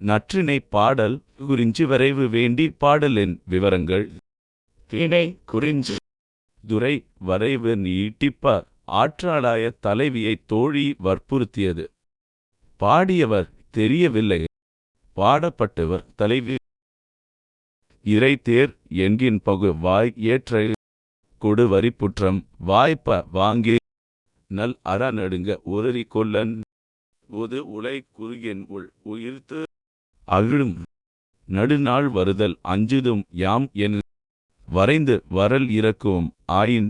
நற்றினை பாடல் குறிஞ்சி வரைவு வேண்டி பாடலின் விவரங்கள். திணை குறிஞ்சி. துரை வரைவு நீட்டிப்ப ஆற்றாளாய தலைவியை தோழி வற்புறுத்தியது. பாடியவர் தெரியவில்லை. பாடப்பட்டவர் தலைவி. இறை தேர் என்கின் பகு வாய் ஏற்ற. கொடு வரிப்புற்றம் வாய்ப்ப வாங்கி. நல் அற நடுங்க உரறி கொல்லன் உது உலை குறுகின் உள் உயிர்த்து. அகிழும் நடுநாள் வருதல் அஞ்சுதும் யாம் என் வரைந்து வரல் இறக்கும் ஆயின்.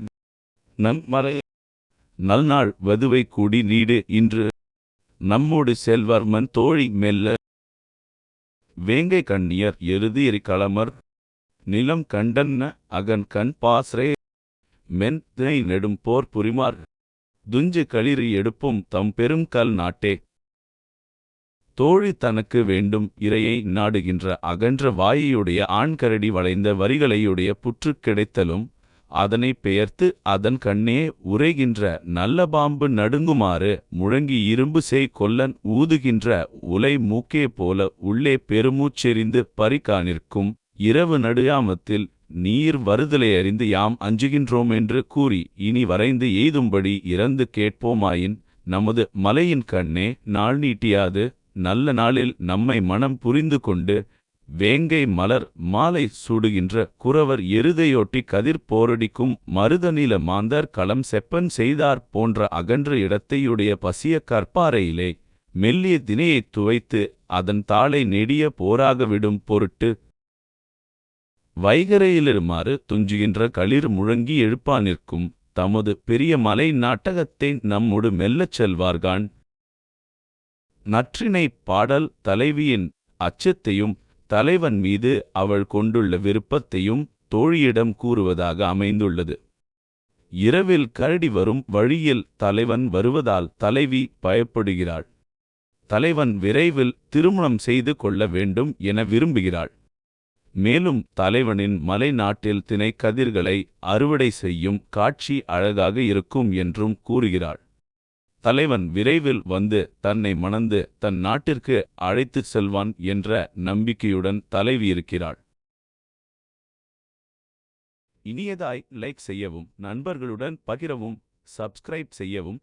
நம் மறை நல்நாள் வதுவை கூடி நீடு இன்று. நம்மோடு செல்வர்மன் தோழி மெல்ல. வேங்கை கண்ணியர் எருதியறி களமர். நிலம் கண்டன்ன அகன் கண் பாசரே மென் திணை நெடும் போர் புரிமார். துஞ்சு களிறு எடுப்பும் தம் பெரும் கல் நாட்டே. தோழி தனக்கு வேண்டும் இரையை நாடுகின்ற அகன்ற வாயையுடைய ஆண்கரடி வளைந்த வரிகளையுடைய புற்று கிடைத்தலும் அதனை பெயர்த்து அதன் கண்ணே உரைகின்ற நல்ல பாம்பு நடுங்குமாறு முழங்கி இரும்பு செய் கொல்லன் ஊதுகின்ற உலை மூக்கே போல உள்ளே பெருமூச்செறிந்து பறிக்கானிற்கும் இரவு நடுயாமத்தில் நீர் வருதலை அறிந்து யாம் அஞ்சுகின்றோம் என்று கூறி இனி வரைந்து எய்தும்படி இறந்து கேட்போமாயின் நமது மலையின் கண்ணே நாள் நீட்டியாது. நல்ல நாளில் நம்மை மனம் புரிந்து கொண்டு வேங்கை மலர் மாலை சூடுகின்ற குறவர் எருதையொட்டி கதிர் போரடிக்கும் மருதநில மாந்தர் களம் செப்பன் செய்தார் போன்ற அகன்ற இடத்தையுடைய பசிய கற்பாறையிலே மெல்லிய தினையைத் துவைத்து அதன் தாளை நெடிய போராக விடும் பொருட்டு வைகரையிலிருமாறு துஞ்சுகின்ற களிர் முழங்கி எழுப்பா நிற்கும் தமது பெரிய மலை நாட்டகத்தை நம்முடு மெல்லச் செல்வார்கான். நற்றினை பாடல் தலைவியின் அச்சத்தையும் தலைவன் மீது அவள் கொண்டுள்ள விருப்பத்தையும் தோழியிடம் கூறுவதாக அமைந்துள்ளது. இரவில் கரடி வரும் வழியில் தலைவன் வருவதால் தலைவி பயப்படுகிறாள். தலைவன் விரைவில் திருமணம் செய்து கொள்ள வேண்டும் என விரும்புகிறாள். மேலும் தலைவனின் மலை நாட்டில் தினை கதிர்களை அறுவடை செய்யும் காட்சி அழகாக இருக்கும் என்றும் கூறுகிறாள். தலைவன் விரைவில் வந்து தன்னை மணந்து தன் நாட்டிற்கு அழைத்து செல்வான் என்ற நம்பிக்கையுடன் தலைவி இருக்கிறாள் இனியதாய் லைக் செய்யவும் நண்பர்களுடன் பகிரவும் சப்ஸ்கிரைப் செய்யவும்.